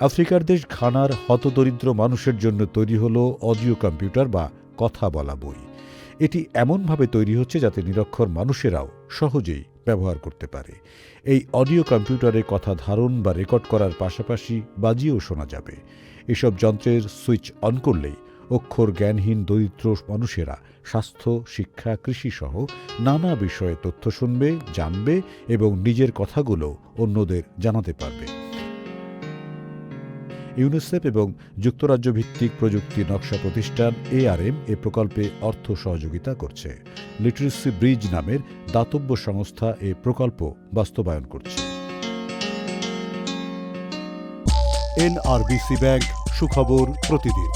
আফ্রিকার দেশ ঘানার হতদরিদ্র মানুষের জন্য তৈরি হলো অডিও কম্পিউটার বা কথা বলা বই। এটি এমনভাবে তৈরি হচ্ছে যাতে নিরক্ষর মানুষেরাও সহজেই ব্যবহার করতে পারে। এই অডিও কম্পিউটারে কথা ধারণ বা রেকর্ড করার পাশাপাশি বাজিয়েও শোনা যাবে। এসব যন্ত্রের সুইচ অন করলেই অক্ষর জ্ঞানহীন দরিদ্র মানুষেরা স্বাস্থ্য, শিক্ষা কৃষি সহ নানা বিষয়ে তথ্য শুনবে, জানবে এবং নিজের কথাগুলো অন্যদের জানাতে পারবে। ইউনিসেফ এবং যুক্তরাজ্য ভিত্তিক প্রযুক্তি নকশা প্রতিষ্ঠান এআরএম এ প্রকল্পে অর্থ সহযোগিতা করছে। লিটারেসি ব্রিজ নামের দাতব্য সংস্থা এ প্রকল্প বাস্তবায়ন করছে। এনআরবিসি ব্যাংক সুখবর প্রতিদিন।